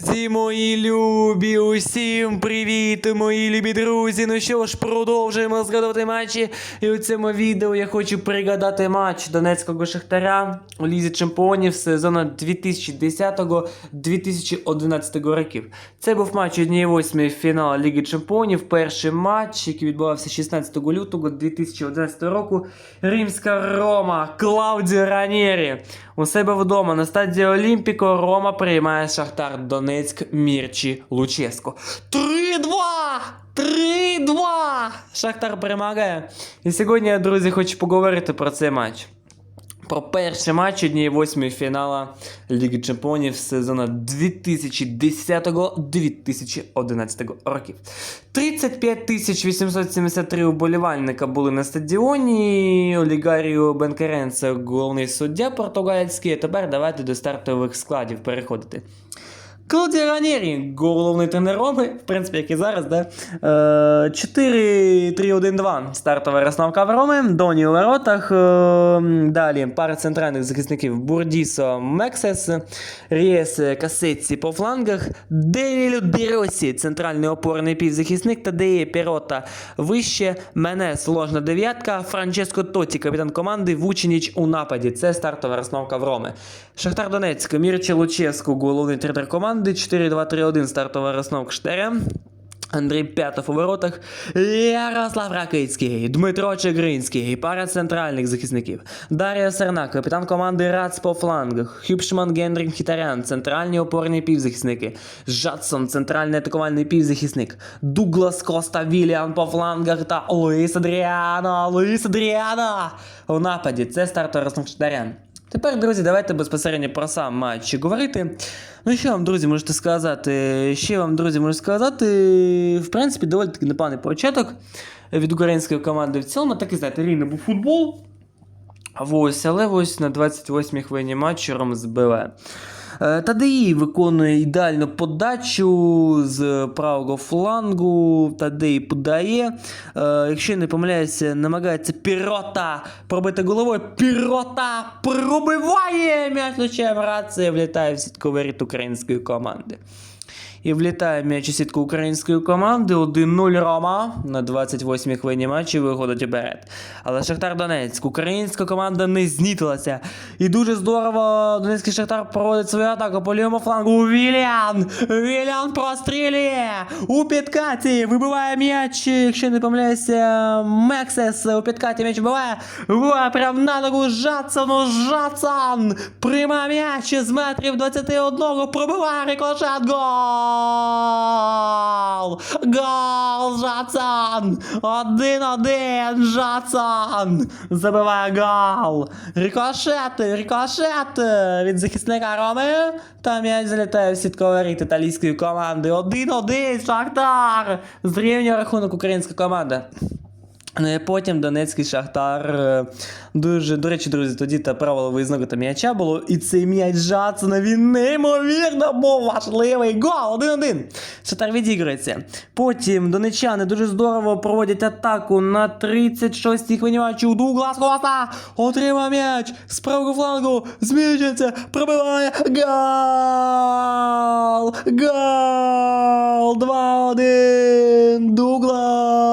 Друзі, мої любі, усім привіт, мої любі друзі. Ну що ж, продовжуємо згадувати матчі. І у цьому відео я хочу пригадати матч Донецького Шахтаря у Лізі Чемпіонів сезону 2010-2011 років. Це був матч 1-8 фіналу Ліги Чемпіонів. Перший матч, який відбувався 16 лютого 2011 року. Римська Рома, Клаудіо Ранєрі. У себе вдома на стадії Олімпіко Рома приймає Шахтар Донецьк Мірчі Луческо. 3-2! 3-2! Шахтар перемагає. І сьогодні, друзі, хочу поговорити про цей матч. Про перший матч однієї восьмої фінала Ліги Чемпіонів сезону 2010-2011 років. 35 873 уболівальника були на стадіоні. Олігарію Бенкеренце головний суддя португальський. Тепер давайте до стартових складів переходити. Клоді Ранєрі, головний тренер Роми, в принципі, як і зараз, да? Е, 4-3-1-2. Стартова розстановка в Роми, Доні у воротах. Е, далі пара центральних захисників Бурдісо, Мексес, Рієс, Касетці по флангах, Девілю Деросі, центральний опорний півзахисник, Тадеє Пірота вище, Менес, ложна дев'ятка, Франческо Тоті, капітан команди, Вученіч у нападі. Це стартова розстановка в Роми. Шахтар Донецьк, Мірча Луческу, головний тренер команди, 4-2-3-1 стартова розстановка Штаря. Андрій П'ятов у воротах, Ярослав Ракицький, Дмитро Чигринський, пара центральних захисників, Дар'я Серна, капітан команди Рац по флангах, Хюбшман Генрік Хітарян, центральні опорні півзахисники, Жадсон, центральний атакувальний півзахисник, Дуглас Коста Віліан по флангах та Луїс Адріано, Луїс Адріано! У нападі. Це стартова розновка Штарян. Тепер, друзі, давайте безпосередньо про сам матч говорити. Ну, що вам, друзі, можете сказати? Ще вам, друзі, можу сказати, в принципі, доволі таки непоганий початок від української команди в цілому. Так і знаєте, рівний був футбол. Ось, але ось на 28-й хвилині матчу Ром збиває. Е, Тадеї виконує ідеальну подачу з правого флангу. Тадеї подає. Е, Якщо я не помиляюся, намагається Пірота пробити головою. Пірота пробиває м'яч в рація влітає в сітковий ряд української команди. І влітає м'яч у сітку української команди 1-0 Рома на 28-й хвилині матчі виходить уперед. Але Шахтар Донецьк, українська команда не знітилася. І дуже здорово Донецький Шахтар проводить свою атаку по лівому флангу. Віліан! Віліан прострілює! У підкаті вибиває м'яч, якщо не помиляюся, Мексес у підкаті м'яч вбиває. Вибиває прям на ногу Жадсону. Жадсон! Приймає м'яч з метрів 21 пробиває рикошет. Гол! Гол! жацан! Один-один! Жацан! Забиває гол! Рикошети! Рикошети! Від захисника Роми. Та м'яч залітає в сітковий рід італійської команди. Один-один! Шахтар! Зрівнює рахунок українська команда. Ну і потім Донецький Шахтар. е, Дуже, до речі, друзі, тоді та правило виїзного та м'яча було. І цей м'яч Жадсона, він неймовірно був важливий. Гол! 1-1. Шахтар відіграється. Потім донечани дуже здорово проводять атаку на 36-й хвилині матчу. Дуглас Коста отримав м'яч з правого флангу. Зміщується, пробиває. Гол! Гол! 2-1. Дуглас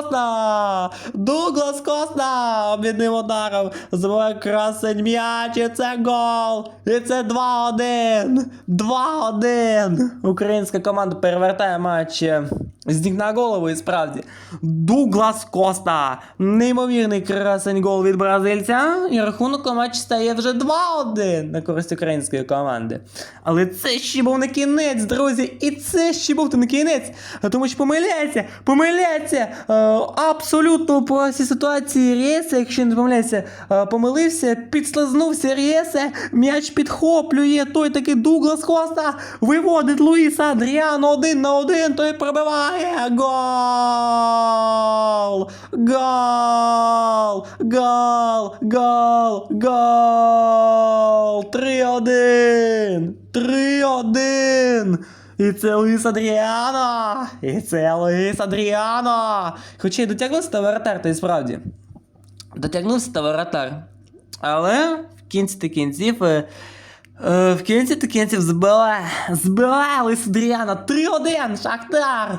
Коста! Дуглас Коста! Обідним ударом забиває красень м'яч, і це гол! І це 2-1! 2-1! Українська команда перевертає матч е, з ніг на голову і справді. Дуглас Коста! Неймовірний красень гол від бразильця. І рахунок у матчі стає вже 2-1 на користь української команди. Але це ще був не кінець, друзі! І це ще був не кінець! Тому що помиляється, помиляється! Е, абсолютно по цій ситуації Рєсе, якщо не помиляється, е, помилився, підслизнувся Рєсе, м'яч підхоплює, той такий Дуглас Коста виводить Луїса Адріано один на один, той пробиває. Гол! Гол! Гол! Гол! Гол! 3-1! 3-1! І це Луїс Адріано! І це Луїс Адріано! Хоча й дотягнувся та воротар, то й справді. Дотягнувся та воротар. Але в кінці та кінців е, Е, в кінці та кінців збила, збивали Судріана 3-1, Шахтар.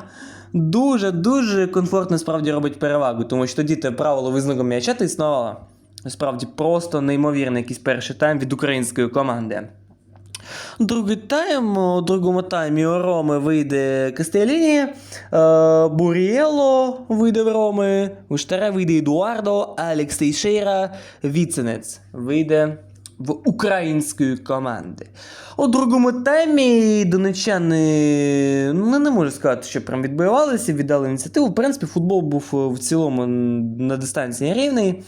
Дуже, дуже комфортно справді робить перевагу, тому що тоді те правило визнаку м'яча існувало. Справді просто неймовірний якийсь перший тайм від української команди. Другий тайм, у другому таймі у Роми вийде Кастеліні, е, Буріело вийде в Роми, у Штаре вийде Едуардо, Алекс Тейшейра, Віценець вийде в української команди. У другому таймі донечани ну, не можу сказати, що прям відбивалися, віддали ініціативу. В принципі, футбол був е, в цілому на дистанції рівний.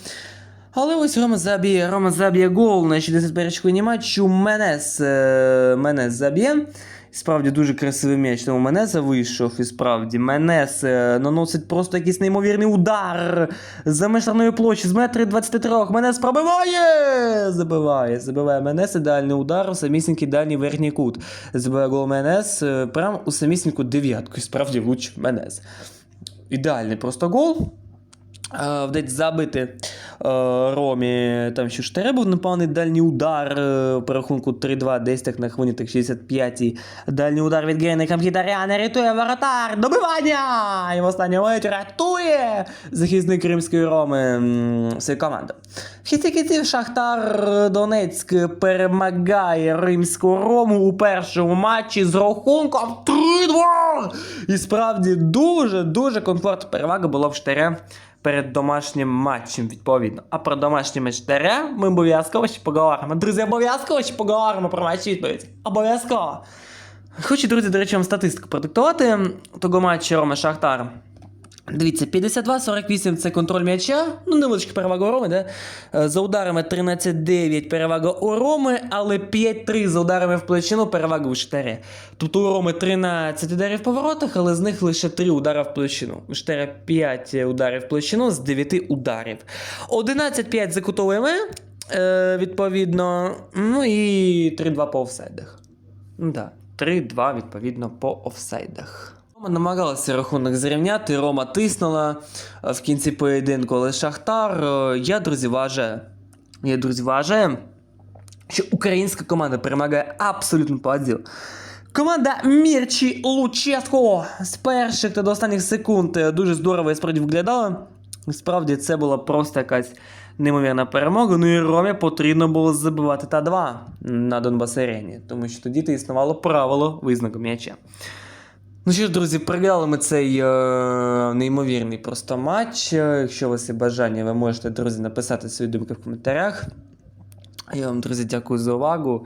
Але ось Рома заб'є, Рома заб'є гол на 61 хвилині матчу. Менес, е, Менес заб'є. Справді дуже красивий м'яч, тому Менеса вийшов. І справді Менес е, наносить просто якийсь неймовірний удар за меж площі з метри 23. Менес пробиває! Забиває, забиває Менес, ідеальний удар у самісінький дальній верхній кут. Забиває гол Менес е, прямо у самісіньку дев'ятку. І справді влучив Менес. Ідеальний просто гол. Е, Вдається забити е, Ромі там ще штаре був непевний дальній удар е, по рахунку 3-2, десь так на хвилині так 65-й. Дальній удар від Генрика Мхітаряна, рятує воротар, добивання! І в останньому мить рятує захисник Кримської Роми свою команду. В кінці кінців Шахтар Донецьк перемагає Римську Рому у першому матчі з рахунком 3-2! І справді дуже-дуже комфортна перевага була в штаре перед домашнім матчем, відповідно. А про домашній матч Тере ми обов'язково ще поговоримо. Друзі, обов'язково ще поговоримо про матч відповідь. Обов'язково. Хочу, друзі, до речі, вам статистику продиктувати того матчу Рома Шахтар. Дивіться, 52-48 це контроль м'яча. Ну, невеличка перевага у Роми, да? Е, За ударами 13-9 перевага у Роми, але 5-3 за ударами в площину перевага у Штарі. Тобто у Роми 13 ударів по воротах, але з них лише 3 удари в площину. У Штаря 5 ударів в площину з 9 ударів. 11-5 за кутовими, відповідно. Ну і 3-2 по офсайдах. Ну так, 3-2 відповідно по офсайдах. Намагалася рахунок зрівняти, Рома тиснула е, в кінці поєдинку, але Шахтар, е, я, друзі, вважаю, я, друзі, вважаю, що українська команда перемагає абсолютно по ділу. Команда Мірчі Луческо з перших та до останніх секунд е, дуже здорово і справді виглядала. Справді це була просто якась неймовірна перемога. Ну і Ромі потрібно було забивати та 2 на Донбас арені, тому що тоді то існувало правило визнаку м'яча. Ну що ж, друзі, проглядали ми цей е, неймовірний просто матч. Якщо у вас є бажання, ви можете, друзі, написати свої думки в коментарях. Я вам, друзі, дякую за увагу.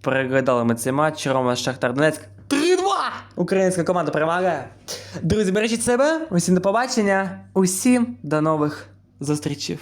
Переглядали ми цей матч. Рома Шахтар Донецьк. 3-2! Українська команда перемагає. Друзі, бережіть себе. Усім до побачення. Усім до нових зустрічей.